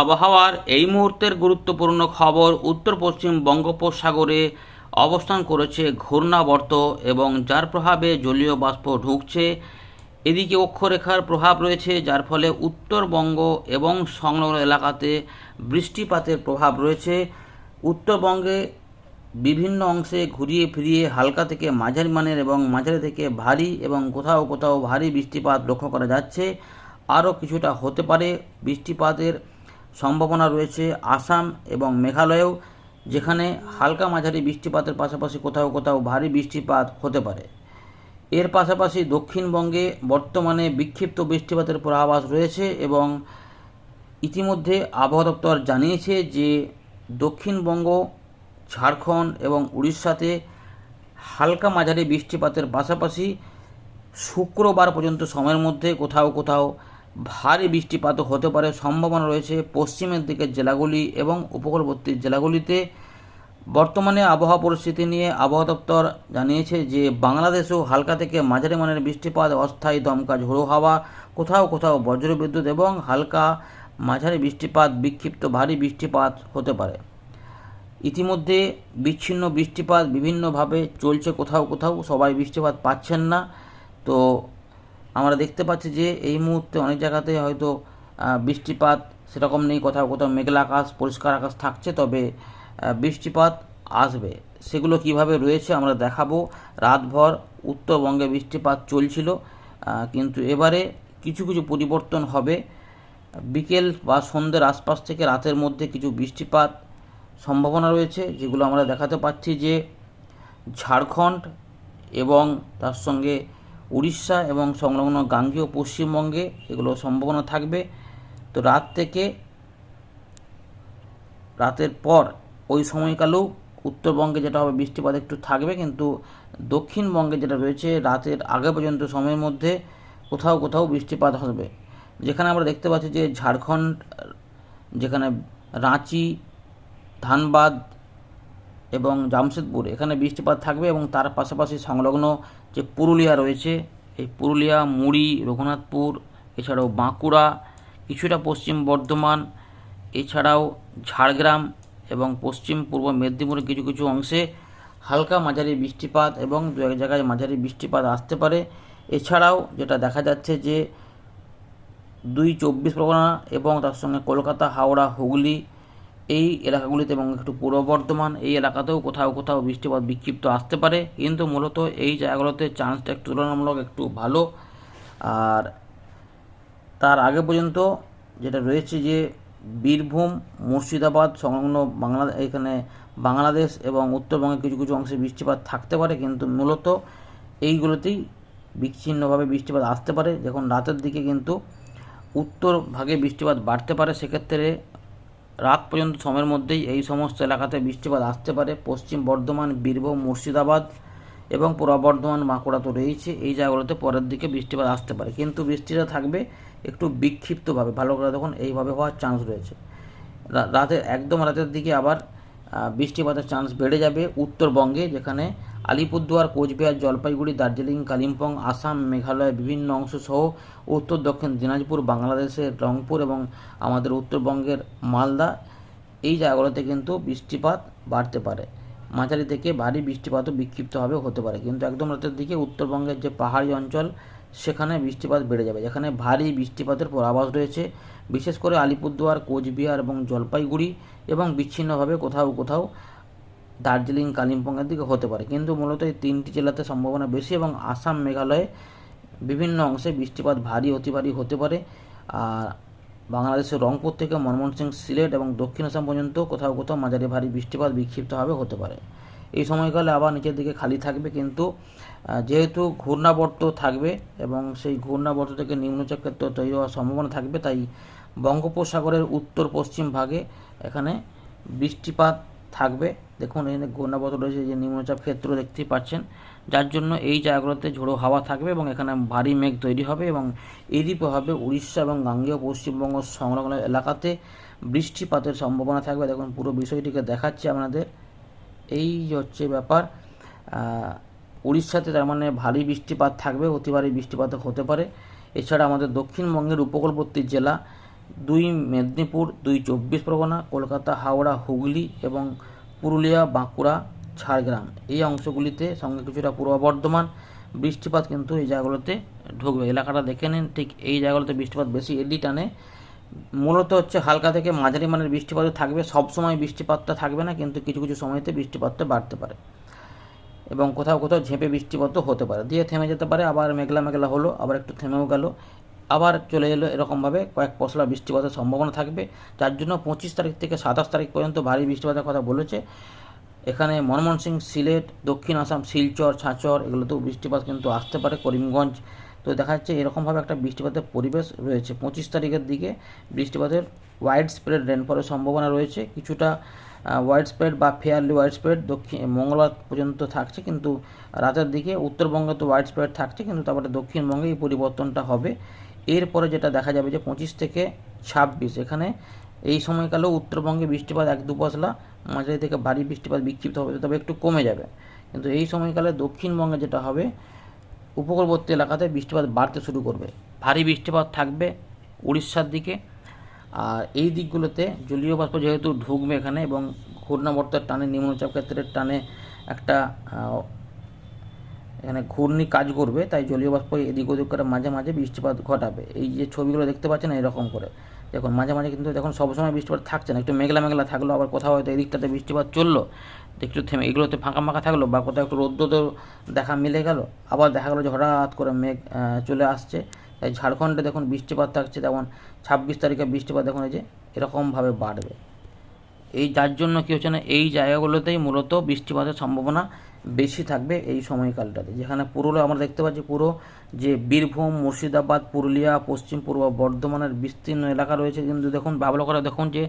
আবহাওয়ার এই মুহূর্তের গুরুত্বপূর্ণ খবর উত্তর পশ্চিম বঙ্গোপসাগরে অবস্থান করেছে ঘূর্ণাবর্ত এবং যার প্রভাবে জলীয় বাষ্প ঢুকছে। এদিকে অক্ষরেখার প্রভাব রয়েছে, যার ফলে উত্তরবঙ্গ এবং সংলগ্ন এলাকাতে বৃষ্টিপাতের প্রভাব রয়েছে। উত্তরবঙ্গে বিভিন্ন অংশে ঘুরিয়ে ফিরিয়ে হালকা থেকে মাঝারি মানের এবং মাঝারি থেকে ভারী এবং কোথাও কোথাও ভারী বৃষ্টিপাত লক্ষ্য করা যাচ্ছে। আরও কিছুটা হতে পারে বৃষ্টিপাতের সম্ভাবনা রয়েছে আসাম এবং মেঘালয়েও, যেখানে হালকা মাঝারি বৃষ্টিপাতের পাশাপাশি কোথাও কোথাও ভারী বৃষ্টিপাত হতে পারে। এর পাশাপাশি দক্ষিণবঙ্গে বর্তমানে বিক্ষিপ্ত বৃষ্টিপাতের পূর্বাভাস রয়েছে এবং ইতিমধ্যে আবহাওয়া দপ্তর জানিয়েছে যে দক্ষিণবঙ্গ, ঝাড়খণ্ড এবং উড়িষ্যাতে হালকা মাঝারি বৃষ্টিপাতের পাশাপাশি শুক্রবার পর্যন্ত সময়ের মধ্যে কোথাও কোথাও ভারী বৃষ্টিপাতও হতে পারে সম্ভাবনা রয়েছে পশ্চিমের দিকের জেলাগুলি এবং উপকূলবর্তী জেলাগুলিতে। বর্তমানে আবহাওয়া পরিস্থিতি নিয়ে আবহাওয়া দপ্তর জানিয়েছে যে বাংলাদেশেও হালকা থেকে মাঝারি মানের বৃষ্টিপাত, অস্থায়ী দমকা, ঝোড়ো হাওয়া, কোথাও কোথাও বজ্রবিদ্যুৎ এবং হালকা মাঝারি বৃষ্টিপাত, বিক্ষিপ্ত ভারী বৃষ্টিপাত হতে পারে। ইতিমধ্যে বিচ্ছিন্ন বৃষ্টিপাত বিভিন্নভাবে চলছে, কোথাও কোথাও সবাই বৃষ্টিপাত পাচ্ছেন না। তো আমরা দেখতে পাচ্ছি যে এই মুহূর্তে অনেক জায়গাতে হয়তো বৃষ্টিপাত সেরকম নেই, কোথাও কোথাও মেঘলা আকাশ, পরিষ্কার আকাশ থাকছে, তবে বৃষ্টিপাত আসবে। সেগুলো কীভাবে রয়েছে আমরা দেখাবো। রাতভর উত্তরবঙ্গে বৃষ্টিপাত চলছিল কিন্তু এবারে কিছু কিছু পরিবর্তন হবে। বিকেল বা সন্ধ্যের আশপাশ থেকে রাতের মধ্যে কিছু বৃষ্টিপাত সম্ভাবনা রয়েছে, যেগুলো আমরা দেখাতে পাচ্ছি যে ঝাড়খণ্ড এবং তার সঙ্গে উড়িষ্যা এবং সংলগ্ন গাঙ্গীয় পশ্চিমবঙ্গে এগুলো সম্ভাবনা থাকবে। তো রাত থেকে রাতের পর ওই সময়কালেও উত্তরবঙ্গে যেটা হবে বৃষ্টিপাত একটু থাকবে, কিন্তু দক্ষিণবঙ্গে যেটা রয়েছে রাতের আগে পর্যন্ত সময়ের মধ্যে কোথাও কোথাও বৃষ্টিপাত হবে। যেখানে আমরা দেখতে পাচ্ছি যে ঝাড়খণ্ড, যেখানে রাঁচি, ধানবাদ এবং জামশেদপুর। এখানে বৃষ্টিপাত থাকবে এবং তার পাশাপাশি সংলগ্ন যে পুরুলিয়া রয়েছে, এই পুরুলিয়া, মুড়ি, রঘুনাথপুর, এছাড়াও বাঁকুড়া, কিছুটা পশ্চিম বর্ধমান, এছাড়াও ঝাড়গ্রাম এবং পশ্চিম পূর্ব মেদিনীপুরের কিছু কিছু অংশে হালকা মাঝারি বৃষ্টিপাত এবং দু এক জায়গায় মাঝারি বৃষ্টিপাত আসতে পারে। এছাড়াও যেটা দেখা যাচ্ছে যে দুই চব্বিশ পরগনা এবং তার সঙ্গে কলকাতা, হাওড়া, হুগলি এই এলাকাগুলিতে এবং একটু পূর্ব বর্ধমান এই এলাকাতেও কোথাও কোথাও বৃষ্টিপাত বিক্ষিপ্ত আসতে পারে। কিন্তু মূলত এই জায়গাগুলোতে চান্সটা একটু তুলনামূলক একটু ভালো। আর তার আগে পর্যন্ত যেটা রয়েছে যে বীরভূম, মুর্শিদাবাদ, সংলগ্ন বাংলা, এখানে বাংলাদেশ এবং উত্তরবঙ্গের কিছু কিছু অংশে বৃষ্টিপাত থাকতে পারে। কিন্তু মূলত এইগুলোতেই বিচ্ছিন্নভাবে বৃষ্টিপাত আসতে পারে। যখন রাতের দিকে কিন্তু উত্তর ভাগে বৃষ্টিপাত বাড়তে পারে। সেক্ষেত্রে রাত পর্যন্ত সময়ের মধ্যেই এই সমস্ত এলাকাতে বৃষ্টিপাত আসতে পারে। পশ্চিম বর্ধমান, বীরভূম, মুর্শিদাবাদ এবং পূর্ব বর্ধমান বাঁকুড়া তো রয়েছে। এই জায়গাগুলোতে পরের দিকে বৃষ্টিপাত আসতে পারে। কিন্তু বৃষ্টিটা থাকবে একটু বিক্ষিপ্তভাবে। ভালো করে দেখুন, এইভাবে হওয়ার চান্স রয়েছে। রাতে, একদম রাতের দিকে আবার বৃষ্টিপাতের চান্স বেড়ে যাবে উত্তরবঙ্গে, যেখানে আলিপুরদুয়ার, কোচবিহার, জলপাইগুড়ি, দার্জিলিং, কালিম্পং, আসাম, মেঘালয় বিভিন্ন অংশ সহ উত্তর, দক্ষিণ দিনাজপুর, বাংলাদেশের রংপুর এবং আমাদের উত্তরবঙ্গের মালদা। এই জায়গাগুলোতে কিন্তু বৃষ্টিপাত বাড়তে পারে। মাঝারি থেকে ভারী বৃষ্টিপাতও বিক্ষিপ্তভাবে হতে পারে। কিন্তু একদম রাতের দিকে উত্তরবঙ্গের যে পাহাড়ি অঞ্চল, সেখানে বৃষ্টিপাত বেড়ে যাবে। যেখানে ভারী বৃষ্টিপাতের পূর্বাভাস রয়েছে, বিশেষ করে আলিপুরদুয়ার, কোচবিহার এবং জলপাইগুড়ি এবং বিচ্ছিন্নভাবে কোথাও কোথাও দার্জিলিং, কালিম্পংয়ের দিকে হতে পারে। কিন্তু মূলত এই তিনটি জেলাতে সম্ভাবনা বেশি এবং আসাম, মেঘালয়ে বিভিন্ন অংশে বৃষ্টিপাত ভারী অতি ভারী হতে পারে। আর বাংলাদেশের রংপুর থেকে ময়মনসিংহ সিলেট এবং দক্ষিণ আসাম পর্যন্ত কোথাও কোথাও মাঝারি ভারী বৃষ্টিপাত বিক্ষিপ্তভাবে হতে পারে। এই সময়কালে আবার নিচের দিকে খালি থাকবে কিন্তু যেহেতু ঘূর্ণাবর্ত থাকবে এবং সেই ঘূর্ণাবর্ত থেকে নিম্নচাপ ক্ষেত্র তৈরি হওয়ার সম্ভাবনা থাকবে, তাই বঙ্গোপসাগরের উত্তর পশ্চিম ভাগে এখানে বৃষ্টিপাত থাকবে। দেখুন, এখানে ঘূর্ণাবর্ত রয়েছে যে নিম্নচাপ ক্ষেত্র দেখতেই পাচ্ছেন। যার জন্য এই জায়গাগুলোতে ঝোড়ো হাওয়া থাকবে এবং এখানে ভারী মেঘ তৈরি হবে এবং এরই প্রভাবে উড়িষ্যা এবং গাঙ্গেয় পশ্চিমবঙ্গ সংলগ্ন এলাকাতে বৃষ্টিপাতের সম্ভাবনা থাকবে। দেখুন, পুরো বিষয়টিকে দেখাচ্ছি আপনাদের। এই হচ্ছে ব্যাপার উড়িষ্যাতে তার মানে ভারী বৃষ্টিপাত থাকবে, অতি ভারী বৃষ্টিপাত হতে পারে। এছাড়া আমাদের দক্ষিণবঙ্গের উপকূলবর্তী জেলা দুই মেদিনীপুর, দুই চব্বিশ পরগনা, কলকাতা, হাওড়া, হুগলি এবং পুরুলিয়া, বাঁকুড়া, ঝাড়গ্রাম। এই অংশগুলিতে সঙ্গে কিছুটা পূর্ব বর্ধমান বৃষ্টিপাত কিন্তু এই জায়গাগুলোতে ঢুকবে। এলাকাটা দেখে নিন, ঠিক এই জায়গাগুলোতে বৃষ্টিপাত বেশি এডি টানে। মূলত হচ্ছে হালকা থেকে মাঝারি মানের বৃষ্টিপাত থাকবে, সব সময় বৃষ্টিপাতটা থাকবে না, কিন্তু কিছু কিছু সময়তে বৃষ্টিপাতটা বাড়তে পারে। এবং কোথাও কোথাও ঝেঁপে বৃষ্টিপাতও হতে পারে। দিয়ে থেমে যেতে পারে, আবার মেঘলা মেঘলা হলো, আবার একটু থেমেও গেল। আবার চলে এলো এরকমভাবে কয়েক পশলা বৃষ্টিপাতের সম্ভাবনা থাকবে। যার জন্য পঁচিশ তারিখ থেকে সাতাশ তারিখ পর্যন্ত ভারী বৃষ্টিপাতের কথা বলেছে। এখানে ময়মনসিংহ সিলেট, দক্ষিণ আসাম, শিলচর, ছাঁচর এগুলোতেও বৃষ্টিপাত কিন্তু আসতে পারে, করিমগঞ্জ। তো দেখা যাচ্ছে এরকমভাবে একটা বৃষ্টিপাতের পরিবেশ রয়েছে। পঁচিশ তারিখের দিকে বৃষ্টিপাতের ওয়াইড স্প্রেড রেনফলের সম্ভাবনা রয়েছে। কিছুটা ওয়াইড স্প্রেড বা ফেয়ারলি ওয়াইড স্প্রেড দক্ষিণ মঙ্গলবার পর্যন্ত থাকছে কিন্তু রাতের দিকে উত্তরবঙ্গে তো ওয়াইড স্প্রেড থাকছে কিন্তু তারপরে দক্ষিণবঙ্গে এই পরিবর্তনটা হবে। এরপরে যেটা দেখা যাবে যে পঁচিশ থেকে ছাব্বিশ, এখানে এই সময়কালেও উত্তরবঙ্গে বৃষ্টিপাত এক দু পশলা, মাঝারি থেকে ভারী বৃষ্টিপাত বিক্ষিপ্ত হবে, তবে একটু কমে যাবে। কিন্তু এই সময়কালে দক্ষিণবঙ্গে যেটা হবে, উপকূলবর্তী এলাকাতে বৃষ্টিপাত বাড়তে শুরু করবে। ভারী বৃষ্টিপাত থাকবে উড়িষ্যার দিকে। আর এই দিকগুলোতে জলীয় বাষ্প যেহেতু ঢুকবে এখানে এবং ঘূর্ণাবর্তের টানে, নিম্নচাপ ক্ষেত্রের টানে একটা এখানে ঘূর্ণি কাজ করবে, তাই জলীয় বাষ্প এদিক ওদিক করে মাঝে মাঝে বৃষ্টিপাত ঘটাবে। এই যে ছবিগুলো দেখতে পাচ্ছেন এরকম করে। দেখুন, মাঝে মাঝে কিন্তু দেখুন সবসময় বৃষ্টিপাত থাকছে না। একটু মেঘলা মেঘলা থাকল, আবার কোথাও হয়তো এদিকটাতে বৃষ্টিপাত চলল। একটু থেমে, এগুলোতে ফাঁকা ফাঁকা থাকল বা কোথাও একটু রৌদ্রতেও দেখা মিলে গেল, আবার দেখা গেলো যে হঠাৎ করে মেঘ চলে আসছে। তাই ঝাড়খণ্ডে দেখুন বৃষ্টিপাত থাকছে যেমন ছাব্বিশ তারিখে বৃষ্টিপাত দেখুন এই যে এরকমভাবে বাড়বে। এই যার জন্য কী হচ্ছে না, এই জায়গাগুলোতেই মূলত বৃষ্টিপাতের সম্ভাবনা বেশি থাকবে এই সময়কালটাতে। যেখানে পুরুলিয়া আমরা দেখতে পাচ্ছি, পুরো যে বীরভূম, মুর্শিদাবাদ, পুরুলিয়া, পশ্চিম পূর্ব, বর্ধমানের বিস্তীর্ণ এলাকা রয়েছে। কিন্তু দেখুন ভালো করে দেখুন যে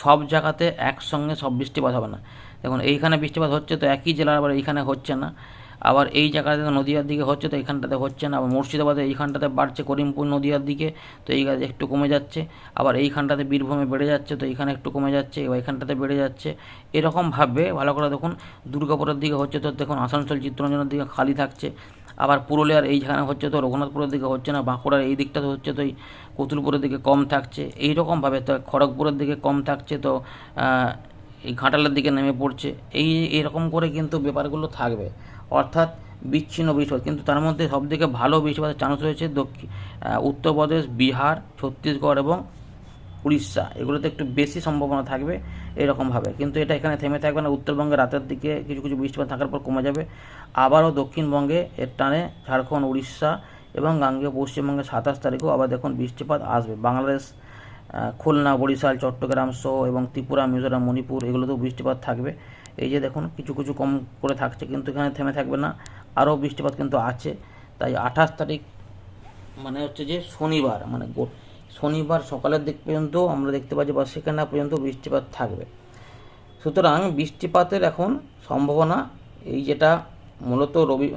সব জায়গাতে একসঙ্গে সব বৃষ্টিপাত হবে না। দেখুন, এইখানে বৃষ্টিপাত হচ্ছে তো একই জেলার আবার এইখানে হচ্ছে না। আবার এই জায়গাতে নদীয়ার দিকে হচ্ছে তো, এইখানটাতে হচ্ছে না। আবার মুর্শিদাবাদে এইখানটাতে বাড়ছে করিমপুর নদীয়ার দিকে, তো এই গাছে একটু কমে যাচ্ছে। আবার এইখানটাতে বীরভূমে বেড়ে যাচ্ছে, তো এইখানে একটু কমে যাচ্ছে, এবার এইখানটাতে বেড়ে যাচ্ছে। এরকমভাবে ভালো করে দেখুন, দুর্গাপুরের দিকে হচ্ছে তো, দেখুন, আসানসোল, চিত্তরঞ্জনের দিকে খালি থাকছে। আবার পুরুলিয়ার এইখানে হচ্ছে তো, রঘুনাথপুরের দিকে হচ্ছে না, বাঁকুড়ার এই দিকটা তো হচ্ছে তো, এই কতুলপুরের দিকে কম থাকছে। এইরকমভাবে তো, খড়গপুরের দিকে কম থাকছে তো এই ঘাটালের দিকে নেমে পড়ছে। এই এরকম করে কিন্তু ব্যাপারগুলো থাকবে। অর্থাৎ বিচ্ছিন্ন বৃষ্টিপাত কিন্তু তার মধ্যে সবথেকে ভালো বৃষ্টিপাতের চান্স রয়েছে দক্ষিণ উত্তরপ্রদেশ, বিহার, ছত্তিশগড় এবং উড়িষ্যা। এগুলোতে একটু বেশি সম্ভাবনা থাকবে এরকমভাবে। কিন্তু এটা এখানে থেমে থাকবে না। উত্তরবঙ্গে রাতের দিকে কিছু কিছু বৃষ্টিপাত থাকার পর কমে যাবে। আবারও দক্ষিণবঙ্গে এর টানে ঝাড়খণ্ড, উড়িষ্যা এবং গাঙ্গেয় পশ্চিমবঙ্গে সাতাশ তারিখেও আবার দেখুন বৃষ্টিপাত আসবে। বাংলাদেশ খুলনা, বরিশাল, চট্টগ্রাম, সহ এবং ত্রিপুরা, মিজোরাম, মণিপুর, এগুলোতেও বৃষ্টিপাত থাকবে। এই যে দেখুন, কিছু কিছু কম করে থাকছে, কিন্তু এখানে থেমে থাকবে না। আরও বৃষ্টিপাত কিন্তু আছে। তাই আঠাশ তারিখ মানে হচ্ছে যে শনিবার মানে শনিবার সকালের দিক পর্যন্ত আমরা দেখতে পাচ্ছি বা সেখানে পর্যন্ত বৃষ্টিপাত থাকবে। সুতরাং বৃষ্টিপাতের এখন সম্ভাবনা এই যেটা মূলত রবি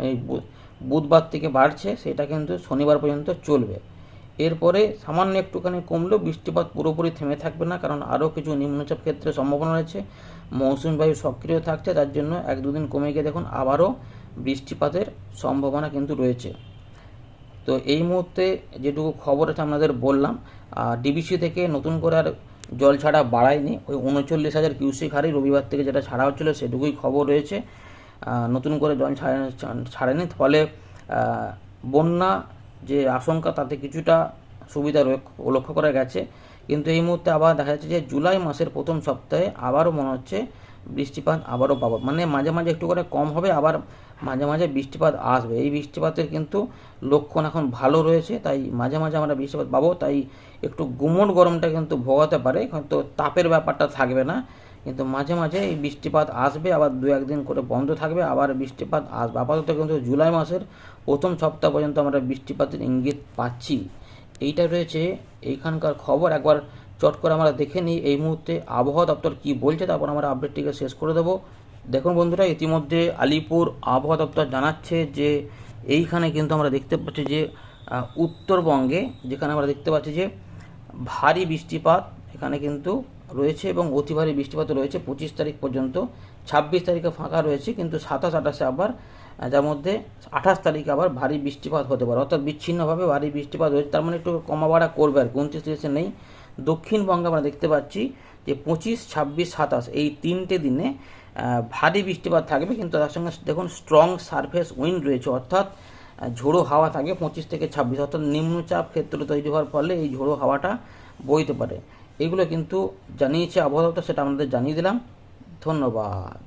বুধবার থেকে বাড়ছে, সেটা কিন্তু শনিবার পর্যন্ত চলবে। এরপরে সামান্য একটুখানি কমলেও বৃষ্টিপাত পুরোপুরি থেমে থাকবে না, কারণ আরও কিছু নিম্নচাপ ক্ষেত্রে সম্ভাবনা রয়েছে। মৌসুমি বায়ু সক্রিয় থাকছে তার জন্য এক দুদিন কমে গিয়ে দেখুন আবারও বৃষ্টিপাতের সম্ভাবনা কিন্তু রয়েছে। তো এই মুহূর্তে যেটুকু খবর আছে আপনাদের বললাম ডিবিসি থেকে নতুন করে আর জল ছাড়া বাড়ায়নি। ওই উনচল্লিশ হাজার কিউসিক হারই রবিবার থেকে যেটা ছাড়া হচ্ছিল সেটুকুই খবর রয়েছে। নতুন করে জল ছাড়ে- ছাড়েনি ফলে বন্যা যে আশঙ্কা তাতে কিছুটা সুবিধা লক্ষ্য করা গেছে। কিন্তু এই মুহূর্তে আবার দেখা যাচ্ছে যে জুলাই মাসের প্রথম সপ্তাহে আবারও মনে হচ্ছে বৃষ্টিপাত আবারও পাবো। মানে মাঝে মাঝে একটু করে কম হবে, আবার মাঝে মাঝে বৃষ্টিপাত আসবে। এই বৃষ্টিপাতের কিন্তু লক্ষণ এখন ভালো রয়েছে, তাই মাঝে মাঝে আমরা বৃষ্টিপাত পাবো। তাই একটু গুমট গরমটা কিন্তু ভোগাতে পারে, কিন্তু তাপের ব্যাপারটা থাকবে না। কিন্তু মাঝে মাঝে এই বৃষ্টিপাত আসবে, আবার দু একদিন করে বন্ধ থাকবে, আবার বৃষ্টিপাত আসবে। আপাতত কিন্তু জুলাই মাসের প্রথম সপ্তাহ পর্যন্ত আমরা বৃষ্টিপাতের ইঙ্গিত পাচ্ছি। এইটা রয়েছে এইখানকার খবর। একবার চট করে আমরা দেখে নিই এই মুহূর্তে আবহাওয়া দপ্তর কি বলছে, তারপর আমরা আপডেটটিকে শেষ করে দেবো। দেখুন বন্ধুরা, ইতিমধ্যে আলিপুর আবহাওয়া দপ্তর জানাচ্ছে যে এইখানে কিন্তু আমরা দেখতে পাচ্ছি যে উত্তরবঙ্গে যেখানে আমরা দেখতে পাচ্ছি যে ভারী বৃষ্টিপাত, এখানে কিন্তু রয়েছে এবং অতি ভারী বৃষ্টিপাত রয়েছে। পঁচিশ তারিখ পর্যন্ত, ছাব্বিশ তারিখে ফাঁকা রয়েছে, কিন্তু সাতাশ আঠাশে আবার যার মধ্যে আঠাশ তারিখে আবার ভারী বৃষ্টিপাত হতে পারে। অর্থাৎ বিচ্ছিন্নভাবে ভারী বৃষ্টিপাত হয়েছে। তার মানে একটু কমা বাড়া করবে আর উনত্রিশ তিরিশে নেই। দক্ষিণবঙ্গে আমরা দেখতে পাচ্ছি যে পঁচিশ, ছাব্বিশ, সাতাশ এই তিনটে দিনে ভারী বৃষ্টিপাত থাকবে, কিন্তু তার সঙ্গে দেখুন স্ট্রং সারফেস উইন্ড রয়েছে। অর্থাৎ ঝোড়ো হাওয়া থাকে পঁচিশ থেকে ছাব্বিশ। অর্থাৎ নিম্নচাপ ক্ষেত্র তৈরি হওয়ার ফলে এই ঝোড়ো হাওয়াটা বইতে পারে। এগুলো কিন্তু জানিয়েছে আবহাওয়া দপ্তর সেটা আমাদের জানিয়ে দিলাম। ধন্যবাদ।